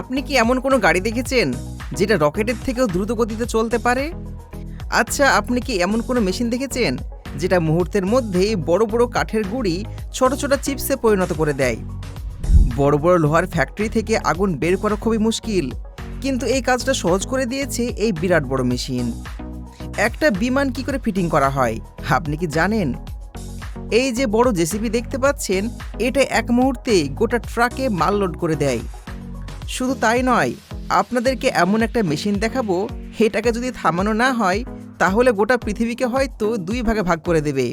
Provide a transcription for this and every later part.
আপনি কি এমন কোনো গাড়ি দেখেছেন যেটা রকেটের থেকেও দ্রুত গতিতে চলতে পারে? আচ্ছা আপনি কি এমন কোনো মেশিন দেখেছেন যেটা মুহূর্তের মধ্যেই বড় বড় কাঠের গুঁড়ি ছোট ছোট চিপসে পরিণত করে দেয়? বড় বড় লোহার ফ্যাক্টরি থেকে আগুন বের করা খুবই মুশকিল, কিন্তু এই কাজটা সহজ করে দিয়েছে এই বিরাট বড় মেশিন। একটা বিমান কি করে ফিটিং করা হয়, আপনি কি জানেন? এই যে বড় জেসিবি দেখতে পাচ্ছেন, এটা এক মুহূর্তে গোটা ট্রাকে মাল লোড করে দেয়। শুধু তাই নয়, আপনাদেরকে এমন একটা মেশিন দেখাবো এটাকে যদি থামানো না হয়, তাহলে গোটা পৃথিবীকে হয়তো দুই ভাগে ভাগ করে দেবে।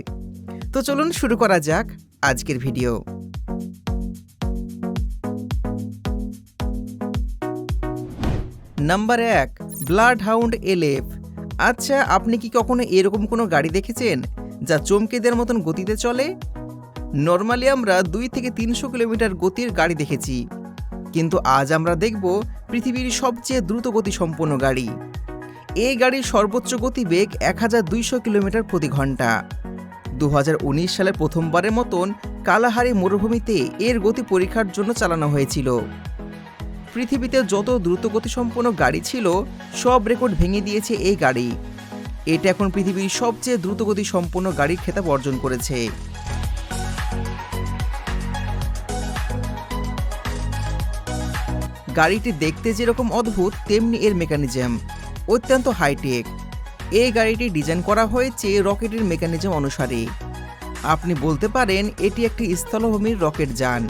তো চলুন শুরু করা যাক আজকের ভিডিও। নাম্বার এক ব্লাড হাউন্ড এলএফ। আচ্ছা আপনি কি কখনো এরকম কোনো গাড়ি দেখেছেন, যা চমকে দেওয়ার মতন গতিতে চলে? নর্মালি আমরা দুই থেকে তিনশো কিলোমিটার গতির গাড়ি দেখেছি। কিন্তু আজ আমরা দেখব পৃথিবীর সবচেয়ে দ্রুত গতি সম্পন্ন গাড়ি। এই গাড়ির সর্বোচ্চ গতিবেগ এক হাজার দুইশো কিলোমিটার প্রতি ঘণ্টা। দু সালে প্রথমবারের মতন কালাহারি মরুভূমিতে এর গতি পরীক্ষার জন্য চালানো হয়েছিল। পৃথিবীতে যত দ্রুত গতিসম্পন্ন গাড়ি ছিল, সব রেকর্ড ভেঙে দিয়েছে এই গাড়ি। এটা এখন পৃথিবীর সবচেয়ে দ্রুতগতি সম্পন্ন গাড়ির খেতাব অর্জন করেছে। গাড়িটি দেখতে যেরকম অদ্ভুত, তেমনি এর মেকানিজম অত্যন্ত হাইটেক এই গাড়িটি ডিজাইন করা হয়েছে রকেটের মেকানিজম অনুসারে। আপনি বলতে পারেন, এটি একটি স্থলভূমির রকেট যান।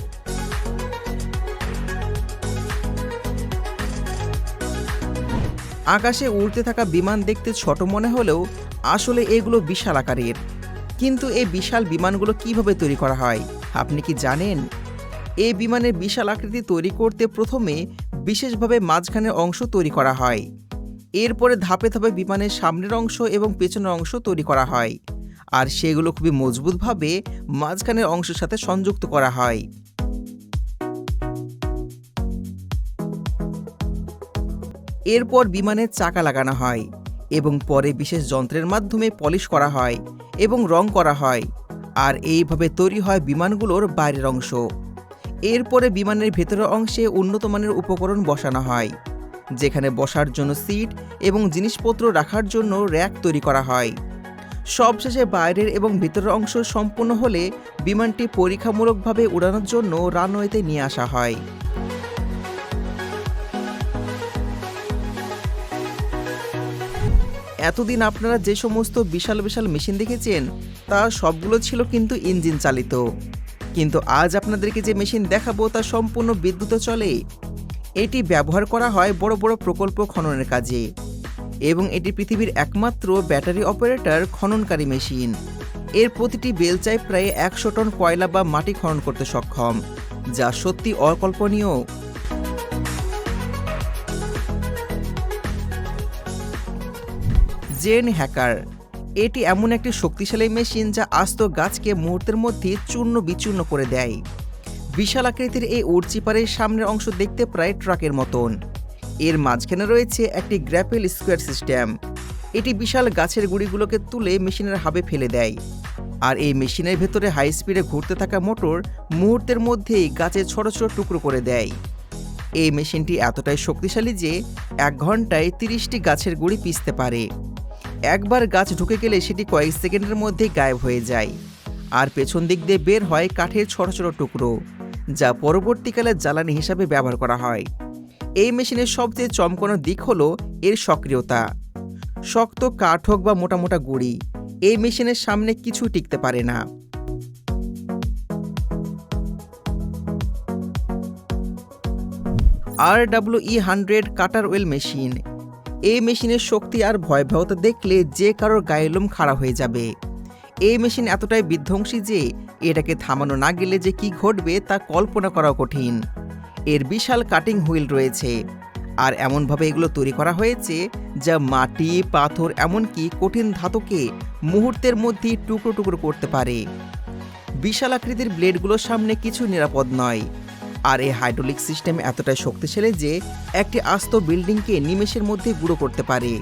আকাশে উড়তে থাকা বিমান দেখতে ছোট মনে হলেও আসলে এগুলো বিশাল আকারের। কিন্তু এই বিশাল বিমানগুলো কীভাবে তৈরি করা হয়, আপনি কি জানেন? এই বিমানের বিশাল আকৃতি তৈরি করতে প্রথমে বিশেষভাবে মাঝখানের অংশ তৈরি করা হয়। এরপরে ধাপে ধাপে বিমানের সামনের অংশ এবং পেছনের অংশ তৈরি করা হয়। আর সেগুলো খুবই মজবুতভাবে মাঝখানের অংশের সাথে সংযুক্ত করা হয়। এরপর বিমানের চাকা লাগানো হয় এবং পরে বিশেষ যন্ত্রের মাধ্যমে পলিশ করা হয় এবং রং করা হয়। আর এইভাবে তৈরি হয় বিমানগুলোর বাইরের অংশ। এরপরে বিমানের ভেতরের অংশে উন্নত মানের উপকরণ বসানো হয়, যেখানে বসার জন্য সিট এবং জিনিসপত্র রাখার জন্য র্যাক তৈরি করা হয়। সবশেষে বাইরের এবং ভেতরের অংশ সম্পূর্ণ হলে বিমানটি পরীক্ষামূলকভাবে উড়ানোর জন্য রানওয়েতে নিয়ে আসা হয়। এতদিন আপনারা যে সমস্ত বিশাল বিশাল মেশিন দেখেছেন, তা সবগুলো ছিল কিন্তু ইঞ্জিন চালিত। কিন্তু আজ আপনাদেরকে যে মেশিন দেখাবো তা সম্পূর্ণ বিদ্যুতে চলে। এটি ব্যবহার করা হয় বড় বড় প্রকল্প খননের কাজে। এবং এটি পৃথিবীর একমাত্র ব্যাটারি অপারেটর খননকারী মেশিন। এর প্রতিটি বেলচায় প্রায় একশো টন কয়লা বা মাটি খনন করতে সক্ষম, যা সত্যি অকল্পনীয়। জেন হ্যাকার এটি এমন একটি শক্তিশালী মেশিন যা আস্ত গাছকে মুহূর্তের মধ্যে চূর্ণ বিচূর্ণ করে দেয়। বিশাল আকৃতির এই উড়চিপারের সামনের অংশ দেখতে প্রায় ট্রাকের মতন। এর মাঝখানে রয়েছে একটি গ্র্যাপেল স্কোয়ার সিস্টেম। এটি বিশাল গাছের গুঁড়িগুলোকে তুলে মেশিনের হাবে ফেলে দেয়। আর এই মেশিনের ভেতরে হাই স্পিডে ঘুরতে থাকা মোটর মুহূর্তের মধ্যেই গাছের ছোট ছোট টুকরো করে দেয়। এই মেশিনটি এতটাই শক্তিশালী যে এক ঘন্টায় তিরিশটি গাছের গুঁড়ি পিষতে পারে। একবার গাছ ঢুকে গেলে সেটি কয়েক সেকেন্ডের মধ্যে গায়েব হয়ে যায়। আর পেছন দিক দিয়ে বের হয় কাঠের ছোট ছোট টুকরো, যা পরবর্তীকালে জ্বালানি হিসাবে ব্যবহার করা হয়। এই মেশিনের সবচেয়ে চমকানো দিক হলো এর সক্রিয়তা। শক্ত কাঠ হোক বা মোটা মোটা গুড়ি, এই মেশিনের সামনে কিছু টিকতে পারে না। আর W E hundred cutter wheel machine এই মেশিনের শক্তি আর ভয়াবহতা দেখলে যে কারোর গায়ের লোম খাড়া হয়ে যাবে। এই মেশিন এতটাই বিধ্বংসী যে এটাকে থামানো না গেলে যে কি ঘটবে তা কল্পনা করা কঠিন। এর বিশাল কাটিং হুইল রয়েছে। আর এমনভাবে এগুলো তৈরি করা হয়েছে যা মাটি, পাথর, এমনকি কঠিন ধাতুকে মুহূর্তের মধ্যেই টুকরো টুকরো করতে পারে। বিশাল আকৃতির ব্লেডগুলোর সামনে কিছু নিরাপদ নয়। আর এই হাইড্রোলিক সিস্টেম এতটাই শক্তিশালী যে একটি আস্ত বিল্ডিংকে নিমেষের মধ্যে গুঁড়ো করতে পারে।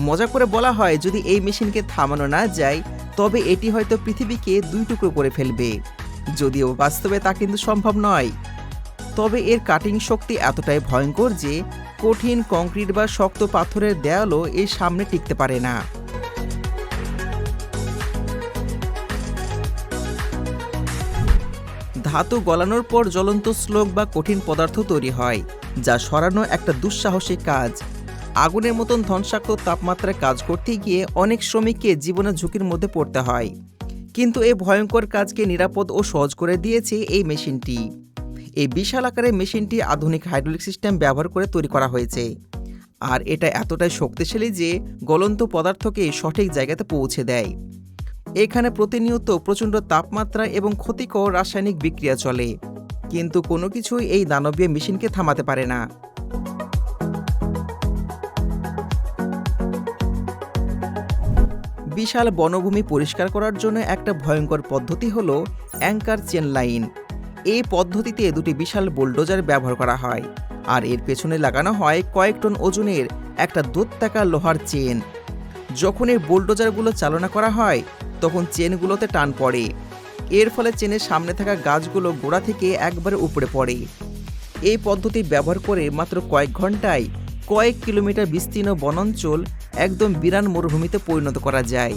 মজা করে বলা হয়, যদি এই মেশিনকে থামানো না যায়, তবে এটি হয়তো পৃথিবীকে দুই টুকরো করে ফেলবে। যদিও বাস্তবে তা কিন্তু সম্ভব নয়। তবে এর কাটিং শক্তি এতটাই ভয়ঙ্কর যে কঠিন কংক্রিট বা শক্ত পাথরের দেয়ালও এর সামনে টিকতে পারে না। ধাতু গলানোর পর জ্বলন্ত শ্লোক বা কঠিন পদার্থ তৈরি হয়, যা সরানো একটা দুঃসাহসিক কাজ। আগুনের মতন ধ্বংসাত্মক তাপমাত্রায় কাজ করতে গিয়ে অনেক শ্রমিককে জীবনের ঝুঁকির মধ্যে পড়তে হয়। কিন্তু এই ভয়ঙ্কর কাজকে নিরাপদ ও সহজ করে দিয়েছে এই মেশিনটি। এই বিশাল আকারের মেশিনটি আধুনিক হাইড্রোলিক সিস্টেম ব্যবহার করে তৈরি করা হয়েছে। আর এটা এতটাই শক্তিশালী যে, গলন্ত পদার্থকে সঠিক জায়গাতে পৌঁছে দেয়। এখানে প্রতিনিয়ত প্রচণ্ড তাপমাত্রা এবং ক্ষতিকর রাসায়নিক বিক্রিয়া চলে। কিন্তু কোনো কিছুই এই দানবীয় মেশিনকে থামাতে পারে না। বিশাল বনভূমি পরিষ্কার করার জন্য একটা ভয়ঙ্কর পদ্ধতি হলো অ্যাঙ্কার চেন লাইন। এই পদ্ধতিতে দুটি বিশাল বুলডোজার ব্যবহার করা হয়। আর এর পেছনে লাগানো হয় কয়েক টন ওজনের একটা দোত্তাকা লোহার চেন। যখন এই বুলডোজারগুলো চালনা করা হয় তখন চেনগুলোতে টান পড়ে। এর ফলে চেনের সামনে থাকা গাছগুলো গোড়া থেকে একবারে উপরে পড়ে। এই পদ্ধতি ব্যবহার করে মাত্র কয়েক ঘন্টায় কয়েক কিলোমিটার বিস্তীর্ণ বনাঞ্চল একদম বিরান মরুভূমিতে পরিণত করা যায়।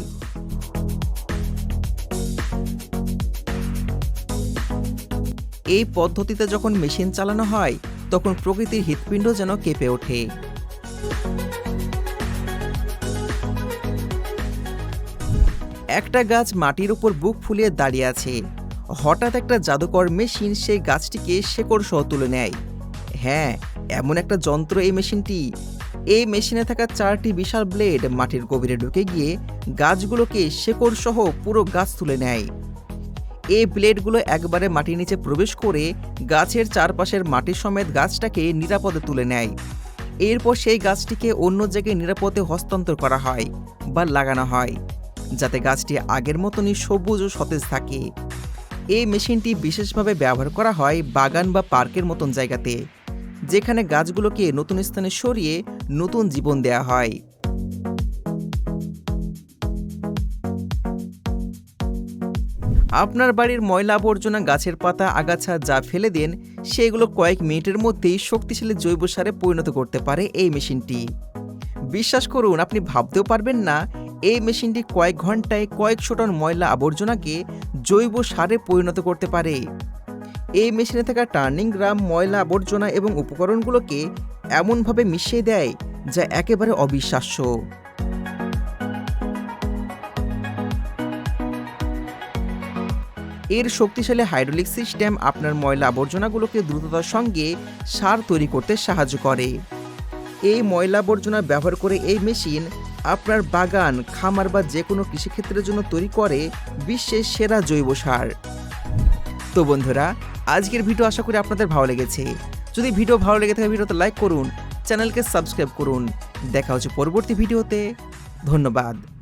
এই পদ্ধতিতে যখন মেশিন চালানো হয়, তখন প্রকৃতির হৃৎপিণ্ড যেন কেঁপে ওঠে। একটা গাছ মাটির উপর বুক ফুলিয়ে দাঁড়িয়ে আছে। হঠাৎ একটা জাদুকর মেশিন সেই গাছটিকে শেকড় সহ তুলে নেয়। হ্যাঁ এমন একটা যন্ত্র এই মেশিনটি। এই মেশিনে থাকা চারটি বিশাল ব্লেড মাটির গভীরে ঢুকে গিয়ে গাছগুলোকে শেকড় সহ পুরো গাছ তুলে নেয়। এই ব্লেডগুলো একবারে মাটির নিচে প্রবেশ করে গাছের চারপাশের মাটি সমেত গাছটাকে নিরাপদে তুলে নেয়। এরপর সেই গাছটিকে অন্য জায়গায় নিরাপদে হস্তান্তর করা হয় বা লাগানো হয়। যাতে গাছটি আগের মতনই সবুজ ও সতেজ থাকে। এই মেশিনটি বিশেষভাবে ব্যবহার করা হয় বাগান বা পার্কের মতন জায়গাতে, যেখানে গাছগুলোকে নতুন স্থানে সরিয়ে নতুন জীবন দেয়া হয়। আপনার বাড়ির ময়লা আবর্জনা, গাছের পাতা, আগাছা যা ফেলে দেন, সেগুলো কয়েক মিনিটের মধ্যেই শক্তিশালী জৈব সারে পরিণত করতে পারে এই মেশিনটি। বিশ্বাস করুন, আপনি ভাবতেও পারবেন না এই মেশিনটি কয়েক ঘন্টায় কয়েকশো টন ময়লা আবর্জনাকে জৈব সারে পরিণত করতে পারে। এই মেশিনে থাকা টার্নিং গ্রাম ময়লা আবর্জনা এবং উপকরণগুলোকে এমনভাবে মিশিয়ে দেয় যা একেবারে অবিশ্বাস্য। এর শক্তিশালী হাইড্রোলিক সিস্টেম আপনার ময়লা আবর্জনাগুলোকে দ্রুততার সঙ্গে সার তৈরি করতে সাহায্য করে। এই ময়লা আবর্জনা ব্যবহার করে এই মেশিন আপনার বাগান, খামার বা যে কোনো কৃষিক্ষেত্রের জন্য তৈরি করে বিশ্বের সেরা জৈব সার। তো বন্ধুরা, আজকের ভিডিও আশা করি আপনাদের ভালো লেগেছে। যদি ভিডিও ভালো লেগে থাকে, ভিডিওতে লাইক করুন, চ্যানেলকে সাবস্ক্রাইব করুন। দেখা হচ্ছে পরবর্তী ভিডিওতে। ধন্যবাদ।